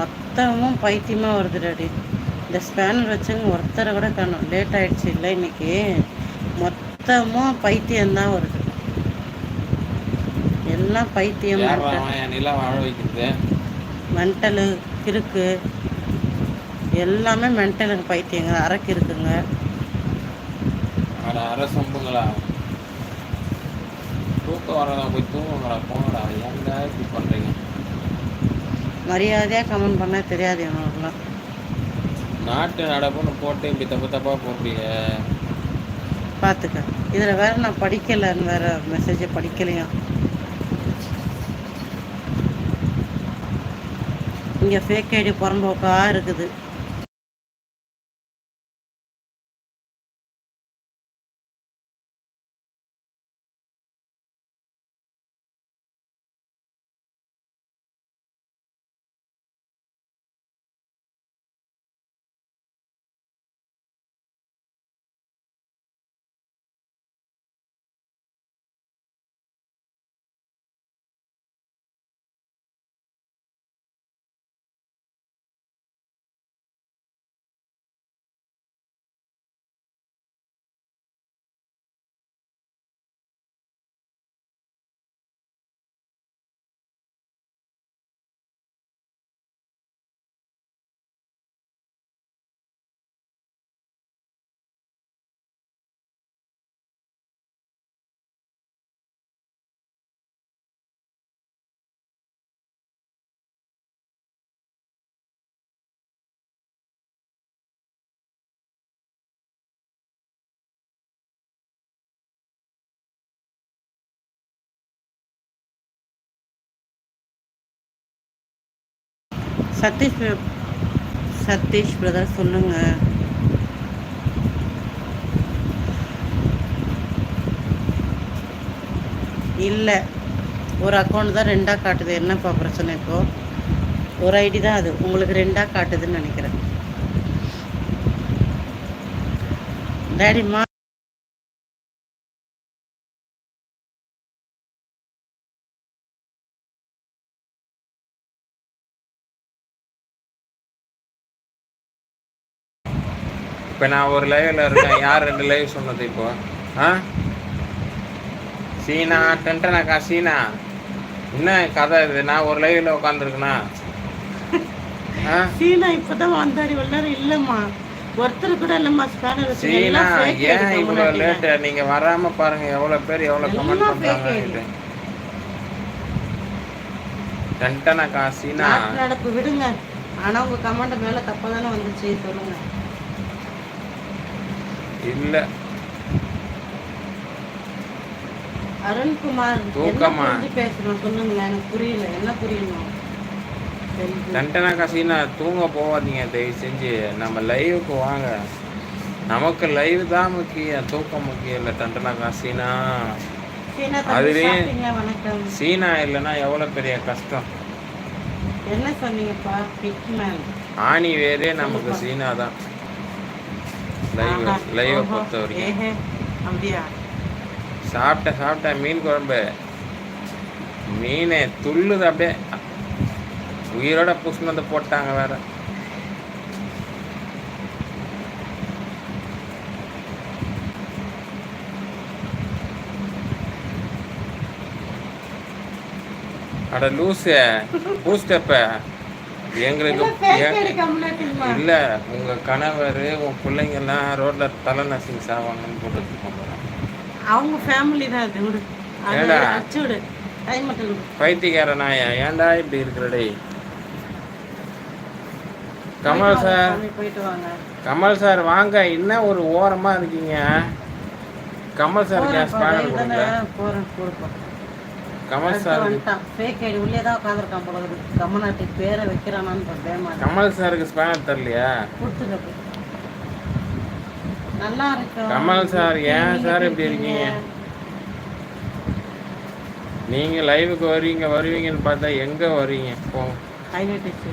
மொத்தமும் பைத்தியமாக வருது டாடி இந்த ஸ்பேனர் வச்சவங்க ஒருத்தரை கூட காணும். லேட் ஆயிடுச்சு. இல்லை இன்னைக்கு மொத்தமும் பைத்தியம்தான் வருது. எல்லாம் பைத்தியம் மென்டலு கிறுக்கு எல்லாமே மென்டலுக்கு பைத்தியங்க. அரக்கு இருக்குங்க அரசம்புங்களா தூக்கம் வரதா? போய் தூங்குங்களா போங்கடா. ஏன்டா இப்படி பண்றீங்க? மரியாதையாக கமெண்ட் பண்ணால் தெரியாது இவனுக்குலாம் நாட்டு நடப்புன்னு போட்டு இப்படி தப்பு தப்பா போடுறீங்க. பார்த்துக்க இதில் வேற நான் படிக்கலைன்னு வேற மெசேஜை படிக்கலையாம் இங்கே ஃபேக் ஐடி புறம்போக்கா இருக்குது. சதீஷ் சதீஷ் பிரதர் சொல்லுங்க. இல்லை. ஒரு அக்கௌண்ட் தான் ரெண்டாக காட்டுது. என்னப்பா பிரச்சனை இப்போ? ஒரு ஐடி தான் அது. உங்களுக்கு ரெண்டாக காட்டுதுன்னு நினைக்கிறேன். டேடிம்மா இப்போ நான் ஒரு லைவ்ல இருக்கேன். யார் ரெண்டு லைவ் சொன்னது இப்போ? ஆ? சீனா டென்டனாக்கா சீனா? என்ன கதை இது? நான் ஒரு லைவ்ல உட்காந்துருக்கேனா சீனா இப்பதான் வந்தாடி நேரம் இல்லம்மா. ஒருத்தர் கூட இல்லம்மா. ஸ்பேனர் சீனா ஏன் இவ்வளோ லேட்டு நீங்க வராம பாருங்க. எவ்வளவு பேர் எவ்வளவு கமெண்ட். இது டென்டனாக்கா சீனா? நடப்பு விடுங்க. ஆனா உங்க கமெண்ட் மேல தப்பா தானே வந்துச்சு. சொல்லுங்க. இல்ல. அருண்குமார் தூக்கமா? பேசணும் சொல்லுங்களேன் எனக்கு புரியல. என்ன புரியணும்? சரி. டென்டனாக்கா சீனா தூங்க போகாதீங்க தயவு செஞ்சு. நம்ம லைவுக்கு வாங்க. நமக்கு லைவ் தான் முக்கியம் தூக்கம் முக்கியம் இல்லை டென்டனாக்கா சீனா? வணக்கம். சீனா இல்லைன்னா எவ்வளோ பெரிய கஷ்டம்? என்ன சொன்னீங்கப்பா? ஆணி வேறே நமக்கு சீனா தான். லைவ். லைவை. பொறுத்த வரைக்கும். அப்படியா சாப்பிட்ட சாப்பிட்ட மீன் குழம்பு மீன் துள்ளுது அப்படியே உயிரோட புஷ்னு வந்து போட்டாங்க வேற அட லூசு பூஸ்டப்ப எங்களுக்கு. இல்ல உங்க கணவர் உன் பிள்ளைங்க எல்லாம் ரோட்ல தலை நசிங்க சாவாங்கன்னு போட்டுருக்கோம் அவங்க ஃபேமிலி தான் அது. விடு. விடு. பைத்தியக்கார நாயா ஏன்டா இப்படி இருக்கிற டேய் கமல் சார். கமல் சார் வாங்க. என்ன ஒரு ஓரமா இருக்கீங்க? கமல் சார் கேஸ் பேனல் கொடுங்க. கமல் சார் உள்ளே தான் உட்கார்ந்திருக்கான் போல. கமநாட்டி பேரை வைக்கிறானான்னு. கமல் சாருக்கு ஸ்பேனர் தரலையா. நல்லா இருக்கும் கமல் சார், ஏன் சார் எப்படி இப்படி இருக்கீங்க? நீங்க லைவுக்கு வருவீங்க வருவீங்கன்னு பார்த்தா எங்க வருவீங்க Highlight வச்சு.